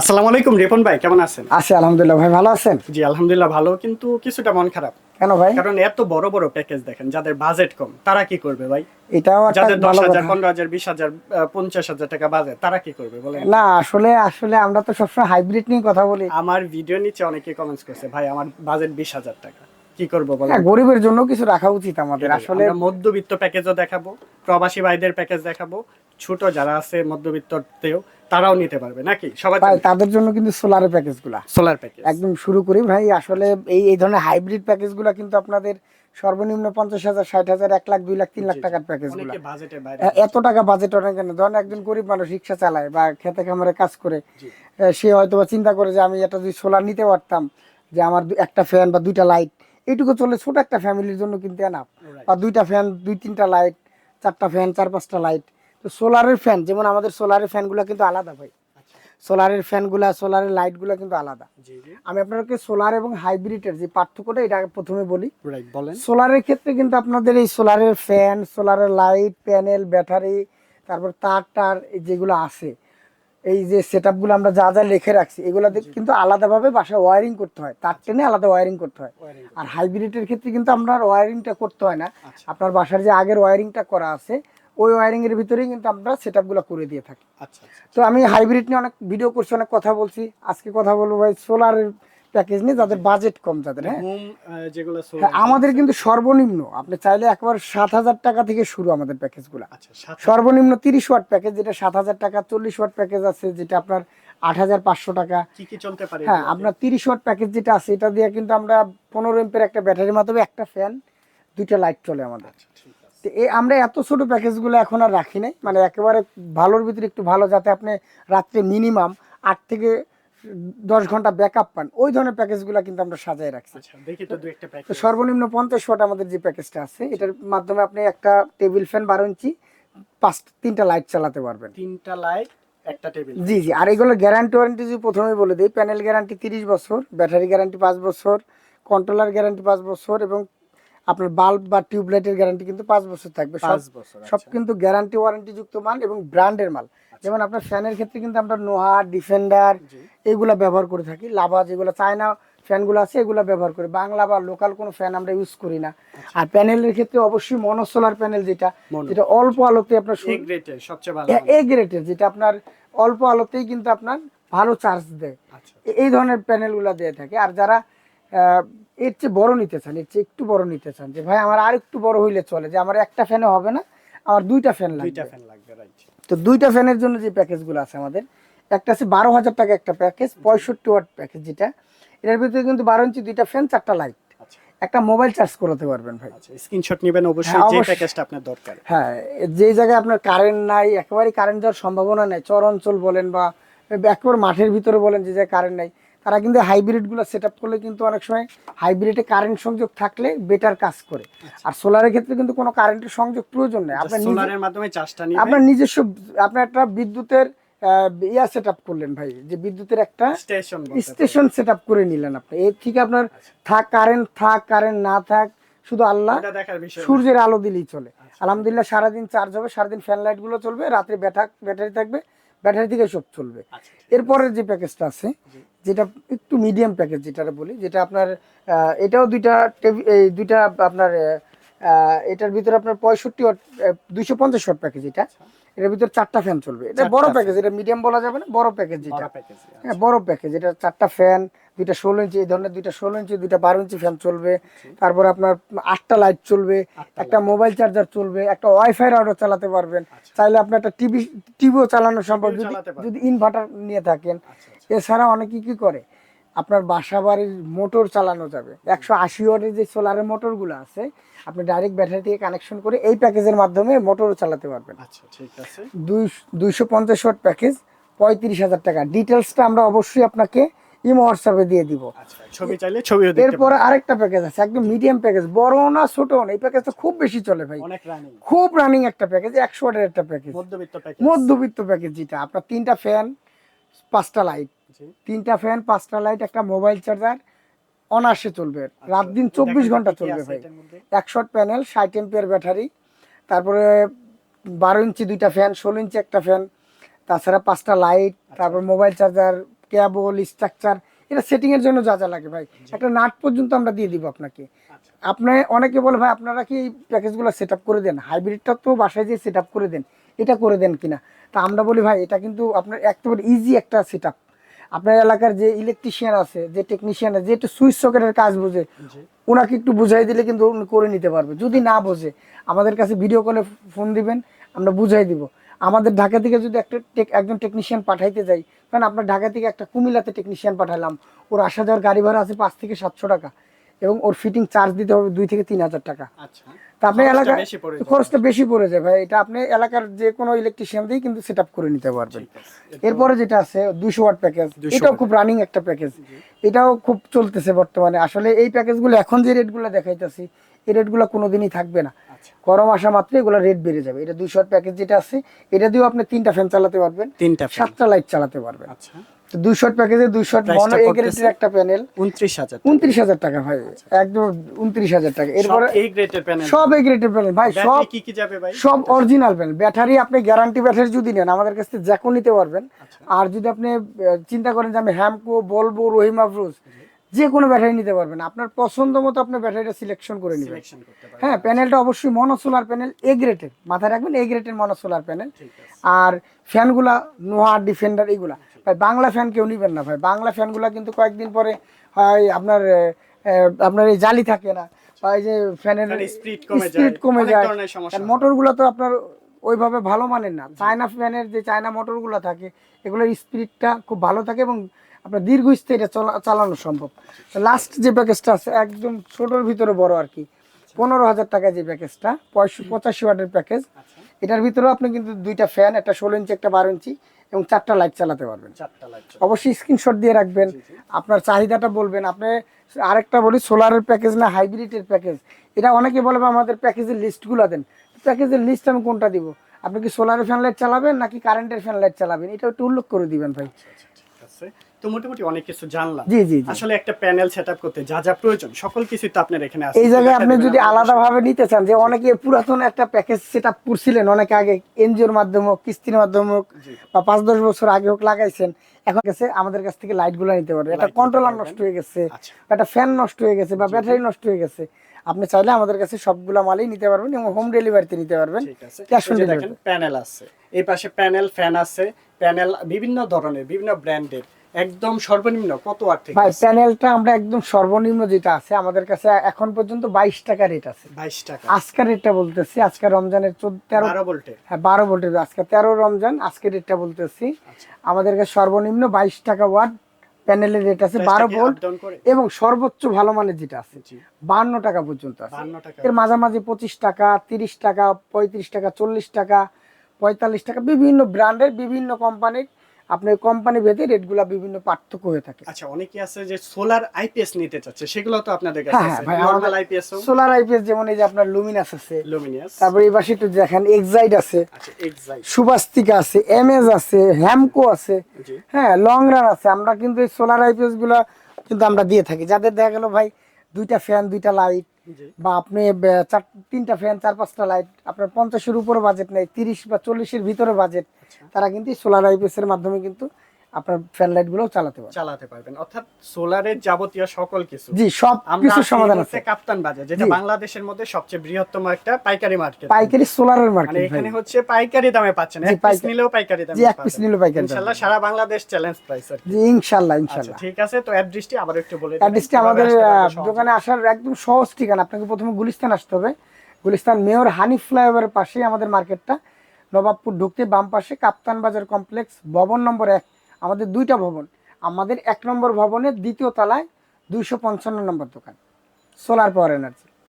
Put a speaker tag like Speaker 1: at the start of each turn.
Speaker 1: আসসালামু আলাইকুম রিপন ভাই কেমন আছেন?
Speaker 2: আছি আলহামদুলিল্লাহ ভাই ভালো আছেন?
Speaker 1: জি আলহামদুলিল্লাহ ভালো কিন্তু কিছুটা মন খারাপ।
Speaker 2: কেন ভাই?
Speaker 1: কারণ এত বড় বড় প্যাকেজ দেখেন যাদের বাজেট কম তারা কি করবে ভাই?
Speaker 2: এটাও
Speaker 1: যাদের দশ হাজার পনেরো হাজার বিশ হাজার পঞ্চাশ হাজার টাকা বাজেট তারা কি করবে বলে
Speaker 2: না আসলে আসলে আমরা তো সবসময় হাইব্রিড নিয়ে কথা বলি।
Speaker 1: আমার ভিডিও নিচে অনেকে কমেন্টস করছে ভাই আমার বাজেট বিশ হাজার টাকা। কি করব বলেন?
Speaker 2: হ্যাঁ গরিবের জন্য কিছু রাখা উচিত আমাদের। আসলে
Speaker 1: মধ্যবিত্ত প্যাকেজও দেখাবো প্রবাসী ভাইদের প্যাকেজ দেখাবো ছোট যারা আছে মধ্যবিত্ততেও তারাও নিতে পারবে নাকি? সবাই
Speaker 2: তাদের জন্য কিন্তু সোলারের প্যাকেজগুলা
Speaker 1: সোলার প্যাকেজ
Speaker 2: একদম শুরু করি। ভাই আসলে এই এই ধরনের হাইব্রিড প্যাকেজগুলা কিন্তু আপনাদের সর্বনিম্ন পঞ্চাশ হাজার ষাট হাজার এক লাখ দুই লাখ তিন লাখ। টাকার প্যাকেজগুলা এত টাকা বাজেট অনেক কেন? ধরেন একজন গরিব মানুষ রিক্সা চালায় বা খেতে খামারে কাজ করে সে হয়তো চিন্তা করে যে আমি এটা যদি সোলার নিতে পারতাম যে আমার একটা ফ্যান বা দুইটা লাইট এইটুকু চলে ছোট একটা ফ্যামিলির জন্য কিন্তু এনাফ বা দুইটা ফ্যান দুই তিনটা লাইট চারটা ফ্যান চার পাঁচটা লাইট তো সোলারের ফ্যান যেমন আমাদের সোলারের ফ্যানগুলো কিন্তু আলাদা ভাই। সোলারের ফ্যানগুলা সোলারের লাইটগুলো কিন্তু আলাদা। আমি আপনাকে সোলার এবং হাইব্রিডের যে পার্থক্যটা এটা প্রথমে বলি।
Speaker 1: বলেন।
Speaker 2: সোলারের ক্ষেত্রে কিন্তু আপনাদের এই সোলারের ফ্যান সোলারের লাইট প্যানেল ব্যাটারি তারপর তার টার যেগুলো আছে এই যে সেট আপগুলো আমরা যা যা লিখে রাখছি এগুলো কিন্তু আলাদাভাবে বাসায় ওয়ারিং করতে হয়। তার টেনে আলাদা ওয়ারিং করতে হয়। আর হাইব্রিডের ক্ষেত্রে কিন্তু আমরা ওয়ারিংটা করতে হয় না।
Speaker 1: আচ্ছা।
Speaker 2: আপনার বাসার যে আগের ওয়ারিংটা করা আছে ওই ওয়ারিং এর ভিতরেই কিন্তু আমরা সেট আপগুলো করে দিয়ে থাকি।
Speaker 1: আচ্ছা আচ্ছা।
Speaker 2: তো আমি হাইব্রিড নিয়ে অনেক ভিডিও করছি অনেক কথা বলছি। আজকে কথা বলব ভাই সোলারের প্যাকেজ নিয়ে যাদের বাজেট কম যাদের হ্যাঁ?
Speaker 1: যেগুলো
Speaker 2: হ্যাঁ, আমাদের কিন্তু সর্বনিম্ন আপনি চাইলে একবার সাত হাজার টাকা থেকে শুরু আমাদের প্যাকেজগুলো
Speaker 1: আচ্ছা সাত
Speaker 2: সর্বনিম্ন তিরিশ ওয়াট প্যাকেজ যেটা সাত হাজার টাকা চল্লিশ ওয়াট প্যাকেজ আছে যেটা আপনার আট হাজার পাঁচশো টাকা।
Speaker 1: চলতে পারে
Speaker 2: হ্যাঁ আপনার তিরিশ ওয়াট প্যাকেজ যেটা আছে এটা দিয়ে কিন্তু আমরা পনেরো এমপের একটা ব্যাটারির মাধ্যমে একটা ফ্যান দুইটা লাইট চলে আমাদের।
Speaker 1: আচ্ছা
Speaker 2: তো এই আমরা এত ছোট প্যাকেজগুলো এখন আর রাখি নাই। মানে একেবারে ভালোর ভিতরে একটু ভালো যাতে আপনি রাত্রে মিনিমাম আট থেকে দশ ঘণ্টা ব্যাকআপ পান। ওই ধরনের প্যাকেজগুলো কিন্তু আমরা সাজায় রাখছি।
Speaker 1: আচ্ছা
Speaker 2: সর্বনিম্ন পঞ্চাশ ওয়াট আমাদের যে প্যাকেজটা আছে এটার মাধ্যমে আপনি একটা টেবিল ফ্যান বারো ইঞ্চি পাঁচ তিনটা লাইট চালাতে পারবেন।
Speaker 1: তিনটা লাইট একটা টেবিল
Speaker 2: জি জি আর এগুলো গ্যারান্টি ওয়ারেন্টি যদি প্রথমে বলে দিই প্যানেল গ্যারান্টি তিরিশ বছর ব্যাটারি গ্যারান্টি পাঁচ বছর কন্ট্রোলার গ্যারান্টি পাঁচ বছর এবং আপনার বাল্ব বা টিউবলাইটের গ্যারান্টি কিন্তু পাঁচ বছর থাকবে। সব
Speaker 1: আচ্ছা।
Speaker 2: কিন্তু গ্যারান্টি ওয়ারেন্টি যুক্ত মাল এবং ব্র্যান্ডের মাল। যেমন আপনার ফ্যানের ক্ষেত্রে কিন্তু আমরা নোহা ডিফেন্ডার। এগুলা ব্যবহার করে থাকি। লাভা যেগুলো চায়না ফ্যানগুলো আছে এগুলো ব্যবহার করি। বাংলা বা লোকাল কোনো ফ্যান আমরা ইউজ করি না। আর প্যানেলের ক্ষেত্রে অবশ্যই মনোসোলার প্যানেল যেটা যেটা অল্প আলোতে আপনার
Speaker 1: সবচেয়ে ভালো
Speaker 2: এ- গ্রেটের যেটা আপনার অল্প আলোতেই কিন্তু আপনার ভালো চার্জ দেয়।
Speaker 1: আচ্ছা।
Speaker 2: এই ধরনের প্যানেলগুলো দিয়ে থাকে। আর যারা এর চেয়ে বড় নিতে চান এর চেয়ে একটু বড় নিতে চান যে ভাই আমার আর একটু বড় হইলে চলে যে আমার একটা ফ্যানে হবে না আমার দুইটা ফ্যান
Speaker 1: দুইটা
Speaker 2: লাগবে
Speaker 1: ফ্যান লাগবে রাইট
Speaker 2: তো দুইটা ফ্যানের জন্য যে প্যাকেজগুলো আছে আমাদের একটা আছে বারো হাজার টাকা একটা প্যাকেজ পঁয়ষট্টি ওয়াট প্যাকেজ যেটা। এটার ভিতরে কিন্তু বারো ইঞ্চি দুইটা ফ্যান চারটা লাইট।
Speaker 1: আচ্ছা।
Speaker 2: একটা মোবাইল চার্জ করাতে পারবেন ভাই।
Speaker 1: আচ্ছা স্ক্রিনশট নেবেন অবশ্যই
Speaker 2: হ্যাঁ,
Speaker 1: যে প্যাকেজটা আপনার দরকার।
Speaker 2: হ্যাঁ যে জায়গায় আপনার কারেন্ট নাই একেবারে কারেন্ট যাওয়ার সম্ভাবনা নাই চর অঞ্চল বলেন বা একবার মাঠের ভিতরে বলেন যে জায়গায় কারেন্ট নাই তারা কিন্তু হাইব্রিডগুলো সেট আপ করলে কিন্তু অনেক সময় হাইব্রিডে কারেন্ট সংযোগ থাকলে বেটার কাজ করে। আর সোলারের ক্ষেত্রে কিন্তু কোনো কারেন্টের সংযোগ প্রয়োজন নেই। আপনার
Speaker 1: সোলারের মাধ্যমে চার্জটা নিবে।
Speaker 2: আপনার নিজস্ব আপনার একটা বিদ্যুতের ইয়া সেট আপ করলেন ভাই যে বিদ্যুতের একটা
Speaker 1: স্টেশন
Speaker 2: স্টেশন সেট আপ করে নিলেন আপনি। এর থেকে আপনার থাক কারেন্ট থাক কারেন্ট না থাক শুধু আল্লাহ। সূর্যের আলো দিলেই চলে। আলহামদুলিল্লাহ সারাদিন চার্জ হবে সারাদিন ফ্যান লাইটগুলো চলবে রাত্রে ব্যাটা ব্যাটারি থাকবে ব্যাটারি থেকে সব চলবে।
Speaker 1: আচ্ছা।
Speaker 2: এরপরের যে প্যাকেজটা আছে যেটা একটু মিডিয়াম প্যাকেজ যেটা বলি যেটা আপনার এটাও দুইটা এই দুইটা আপনার এটার ভিতরে আপনার পঁয়ষট্টি দুইশো পঞ্চাশ ওয়াট প্যাকেজ এটা। এটার ভিতরে চারটা ফ্যান চলবে। এটা বড় প্যাকেজ এটা মিডিয়াম বলা যাবে না বড় প্যাকেজ যেটা। হ্যাঁ বড় প্যাকেজ এটা চারটা ফ্যান দুইটা ষোলো ইঞ্চি এই ধরনের দুইটা ষোলো ইঞ্চি দুইটা বারো ইঞ্চি ফ্যান চলবে। তারপর আপনার আটটা লাইট চলবে একটা মোবাইল চার্জার চলবে একটা ওয়াইফাই রাউটার চালাতে পারবেন। চাইলে আপনি একটা টিভি টিভিও চালানো সম্ভব। যদি যদি ইনভার্টার নিয়ে থাকেন।
Speaker 1: আচ্ছা
Speaker 2: এছাড়া অনেকে কি করে? আপনার বাসা বাড়ির মোটর চালানো যাবে। একশো আশি ওয়াটের যে সোলারের মোটরগুলো আছে আপনি ডাইরেক্ট ব্যাটারি থেকে কানেকশন করে এই প্যাকেজের মাধ্যমে মোটরও চালাতে পারবেন।
Speaker 1: আচ্ছা ঠিক আছে।
Speaker 2: দুই দুইশো পঞ্চাশ ওয়াট প্যাকেজ পঁয়ত্রিশ হাজার টাকা। ডিটেলসটা আমরা অবশ্যই আপনাকে ইমো হোয়াটসঅ্যাপে দিয়ে দিব।
Speaker 1: আচ্ছা ছবি চাইলে ছবিও
Speaker 2: এরপরে আরেকটা প্যাকেজ আছে একদম মিডিয়াম প্যাকেজ বড় না ছোট না এই প্যাকেজটা খুব বেশি চলে ভাই।
Speaker 1: অনেক রানিং
Speaker 2: খুব রানিং একটা প্যাকেজ একশো ওয়াটের একটা প্যাকেজ
Speaker 1: মধ্যবিত্ত প্যাকেজ
Speaker 2: মধ্যবিত্ত প্যাকেজ যেটা আপনার তিনটা ফ্যান পাঁচটা লাইট তিনটা ফ্যান পাঁচটা লাইট একটা মোবাইল চার্জার অনার্সে চলবে। রাত দিন চব্বিশ
Speaker 1: ঘণ্টা
Speaker 2: চলবে ভাই। একশো প্যানেল ষাট এম্পিয়ার ব্যাটারি তারপরে বারো ইঞ্চি দুইটা ফ্যান ষোলো ইঞ্চি একটা ফ্যান তাছাড়া পাঁচটা লাইট তারপর মোবাইল চার্জার কেবল স্ট্রাকচার এটা সেটিং এর জন্য যা যা লাগে ভাই। একটা নাট পর্যন্ত আমরা দিয়ে দিব আপনাকে।
Speaker 1: আচ্ছা।
Speaker 2: আপনি অনেকে বলে ভাই আপনারা কি এই প্যাকেজগুলো সেট আপ করে দেন? হাইব্রিডটা তো বাসায় যেয়ে সেট আপ করে দেন। এটা করে দেন কিনা? তা আমরা বলি ভাই এটা কিন্তু আপনার একেবারে ইজি একটা সেট আপ আপনার এলাকার যে ইলেকট্রিশিয়ান আছে যে টেকনিশিয়ান আছে যে একটু সুইচ সকেটের কাজ বোঝে ওনাকে একটু বুঝাই দিলে কিন্তু উনি করে নিতে পারবে। যদি না বোঝে আমাদের কাছে ভিডিও কলে ফোন দিবেন আমরা বুঝাই দিব। আমাদের ঢাকা থেকে যদি একটা একজন টেকনিশিয়ান পাঠাইতে যাই, কারণ আপনার ঢাকা থেকে একটা কুমিল্লাতে টেকনিশিয়ান পাঠালাম, ওর আসা যাওয়ার গাড়ি ভাড়া আছে পাঁচ থেকে সাতশো টাকা। এবং ওর ফিটিং চার্জ দিতে হবে দুই থেকে তিন হাজার টাকা।
Speaker 1: আচ্ছা।
Speaker 2: তা
Speaker 1: বেশি পড়ে
Speaker 2: খরচটা বেশি পড়ে যায় ভাই। এটা আপনি এলাকার যে কোনো ইলেকট্রিশিয়ান দিয়ে কিন্তু সেট করে নিতে পারবেন। এরপরে? যেটা আছে দুইশো ওয়াট প্যাকেজ এটাও খুব রানিং একটা প্যাকেজ এটাও খুব চলতেছে বর্তমানে। আসলে এই প্যাকেজগুলো এখন যে রেটগুলো দেখাইতেছি এই রেটগুলো কোনোদিনই থাকবে না।
Speaker 1: আচ্ছা।
Speaker 2: গরম আসা মাত্র এগুলো রেট বেড়ে যাবে। এটা দুইশো ওয়াট প্যাকেজ যেটা আছে এটা দিয়েও আপনি তিনটা ফ্যান চালাতে পারবেন।
Speaker 1: তিনটা
Speaker 2: সাতটা লাইট চালাতে পারবেন।
Speaker 1: আচ্ছা।
Speaker 2: তো দুইশো প্যাকেজে মনো এ গ্রেডের একটা প্যানেল
Speaker 1: উনত্রিশ হাজার
Speaker 2: উনত্রিশ হাজার টাকা ভাই একদম উনত্রিশ হাজার টাকা।
Speaker 1: এরপর গ্রেডের প্যানেল
Speaker 2: সব এ গ্রেডের প্যানেল ভাই সব
Speaker 1: কি কি যাবে ভাই?
Speaker 2: সব অরিজিনাল প্যানেল ব্যাটারি আপনি গ্যারান্টি ব্যাটারি যদি নেন আমাদের কাছ থেকে জ্যাকো নিতে পারবেন।
Speaker 1: আচ্ছা।
Speaker 2: আর যদি আপনি চিন্তা করেন যে আমি হ্যামকো বলব রোহিমা ব্রুজ যে কোনো ব্যাটারি নিতে পারবেন। আপনার পছন্দ মতো আপনার ব্যাটারিটা সিলেকশন করে নেবেন। হ্যাঁ প্যানেলটা অবশ্যই মনোসোলার প্যানেল এ গ্রেটের মাথায় রাখবেন এ গ্রেটের মনোসোলার প্যানেল আর ফ্যানগুলা নোয়া ডিফেন্ডার এইগুলা ভাই বাংলা ফ্যান কেউ নিবেন না ভাই। বাংলা ফ্যানগুলা কিন্তু কয়েকদিন পরে হয় আপনার আপনার এই জালি থাকে না। বা এই যে ফ্যানের স্পিড কমে যায়। মোটরগুলো তো আপনার ওইভাবে ভালো মানের না। চায়না ফ্যানের যে চায়না মোটরগুলো থাকে এগুলোর স্পিডটা খুব ভালো থাকে এবং আপনার দীর্ঘস্থায়ী এটা চলা- চালানো সম্ভব। লাস্ট যে প্যাকেজটা আছে একদম ছোটোর ভিতরে বড় আর কি পনেরো হাজার টাকা যে প্যাকেজটা পঁয়ষট্টি পঁচাশি ওয়াটের প্যাকেজ
Speaker 1: আচ্ছা।
Speaker 2: এটার ভিতরেও আপনি কিন্তু দুইটা ফ্যান একটা ষোলো ইঞ্চি একটা বারো ইঞ্চি এবং চারটা লাইট চালাতে পারবেন।
Speaker 1: চারটা লাইট
Speaker 2: অবশ্যই স্ক্রিনশট দিয়ে রাখবেন। আপনার চাহিদাটা বলবেন। আপনি আরেকটা বলি সোলারের প্যাকেজ না হাইব্রিডের প্যাকেজ এটা অনেকে বলবে আমাদের প্যাকেজের লিস্টগুলো দেন। প্যাকেজের লিস্ট আমি কোনটা দিব? আপনি কি সোলারের ফ্যান লাইট চালাবেন নাকি কারেন্টের ফ্যান লাইট চালাবেন? এটা একটু উল্লেখ করে দিবেন ভাই।
Speaker 1: ঠিক আছে। তো মোটামুটি অনেক কিছু জানলাম।
Speaker 2: জি জি
Speaker 1: আসলে একটা প্যানেল সেটআপ করতে যা যা প্রয়োজন সকল কিছুই তো আপনার এখানে আছে।
Speaker 2: এই জায়গায় আপনি যদি
Speaker 1: আমাদের
Speaker 2: আলাদাভাবে নিতে চান যে অনেকে পুরাতন একটা প্যাকেজ সেট আপ করছিলেন অনেকে আগে এনজিওর মাধ্যমে হোক কিস্তির মাধ্যমে হোক বা পাঁচ দশ বছর আগে হোক লাগাইছেন এখন গেছে আমাদের কাছ থেকে লাইটগুলো নিতে পারবে একটা কন্ট্রোলার নষ্ট হয়ে গেছে
Speaker 1: আচ্ছা।
Speaker 2: একটা ফ্যান নষ্ট হয়ে গেছে বা ব্যাটারি নষ্ট হয়ে গেছে। আপনি চাইলে আমাদের কাছে সবগুলা মালই নিতে পারবেন এবং হোম ডেলিভারিতে নিতে পারবেন। ক্যাশ অন
Speaker 1: দেখেন প্যানেল আছে। এই পাশে প্যানেল ফ্যান আছে। প্যানেল বিভিন্ন ধরনের বিভিন্ন ব্র্যান্ডের একদম সর্বনিম্ন কত ওয়াট থেকে
Speaker 2: ভাই প্যানেলটা আমরা একদম সর্বনিম্ন যেটা আছে আমাদের কাছে এখন পর্যন্ত বাইশ টাকা রেট আছে।
Speaker 1: বাইশ টাকা।
Speaker 2: আজকের রেটটা বলতেছি আজকে রমজানের চোদ্দ তেরো
Speaker 1: বারো ভোল্টের
Speaker 2: হ্যাঁ বারো ভোল্টের আজকে তেরো রমজান আজকে রেটটা বলতেছি।
Speaker 1: আচ্ছা।
Speaker 2: আমাদের কাছে সর্বনিম্ন বাইশ টাকা ওয়াট প্যানেলের রেট আছে বারো ভোল্ট? এবং সর্বোচ্চ ভালো মানের যেটা আছে বান্ন টাকা পর্যন্ত আছে। এর মাঝামাঝি পঁচিশ টাকা তিরিশ টাকা পঁয়ত্রিশ টাকা চল্লিশ টাকা পঁয়তাল্লিশ টাকা বিভিন্ন ব্র্যান্ডের বিভিন্ন কোম্পানির আপনার কোম্পানি ভেদে রেটগুলো বিভিন্ন পার্থক্য হয়ে থাকে।
Speaker 1: আচ্ছা অনেকে আছে যে সোলার আইপিএস নিতে চাচ্ছে সেগুলো তো আপনাদের কাছে
Speaker 2: হ্যাঁ হ্যাঁ
Speaker 1: আছে
Speaker 2: ভাই
Speaker 1: নরমাল আইপিএস
Speaker 2: সোলার আইপিএস যেমন এই যে আপনার লুমিনাস আছে
Speaker 1: লুমিনিয়াস
Speaker 2: তারপরে এই পাশে একটু দেখেন এক্সাইড আছে
Speaker 1: আচ্ছা এক্সাইট
Speaker 2: সুবাস্তিকা আছে এমএস আছে হ্যামকো আছে হ্যাঁ লং রান আছে আমরা কিন্তু এই সোলার আইপিএসগুলো কিন্তু আমরা দিয়ে থাকি। যাদের দেখা গেল ভাই দুইটা ফ্যান দুইটা লাইট বা আপনি চার তিনটা ফ্যান চার পাঁচটা লাইট আপনার পঞ্চাশের উপরে বাজেট নেই তিরিশ বা চল্লিশের ভিতরে বাজেট তারা কিন্তু সোলার আইপিএস এর মাধ্যমে কিন্তু আপনার ফ্যান লাইটগুলো চালাতে পারে
Speaker 1: চালাতে পারবেন। অর্থাৎ সোলারের যাবতীয় সকল কিছু।
Speaker 2: জি সব কিছু সমাধান আছে।
Speaker 1: কাপ্তান বাজার যেটা বাংলাদেশের মধ্যে সবচেয়ে বৃহত্তম একটা পাইকারি মার্কেট
Speaker 2: পাইকারি সোলারের
Speaker 1: মানে এখানে হচ্ছে পাইকারি দামে পাচ্ছেন এক পিস নিলেও পাইকারি দামে
Speaker 2: জি এক পিস নিলে পাইকারি
Speaker 1: ইনশাআল্লাহ সারা বাংলাদেশ চ্যালেঞ্জ প্রাইস আর
Speaker 2: জি ইনশাল্লাহ
Speaker 1: আচ্ছা
Speaker 2: ইনশাল্লাহ।
Speaker 1: ঠিক আছে তো অ্যাড্রেসটি আবার একটু বলে
Speaker 2: অ্যাড্রেসটি আমাদের? দোকানে আসার একদম সহজ ঠিকানা। আপনাকে প্রথমে গুলিস্তান আসতে হবে। গুলিস্তান মেয়র হানিফ ফ্লাইওভারের পাশেই আমাদের মার্কেটটা নবাবপুর ঢুকতে বাম পাশে কাপ্তান বাজার কমপ্লেক্স ভবন নম্বর এক। আমাদের দুইটা ভবন। আমাদের এক নম্বর ভবনের দ্বিতীয় তলায় দুইশো পঞ্চান্ন নম্বর দোকান সোলার পাওয়ার এনার্জি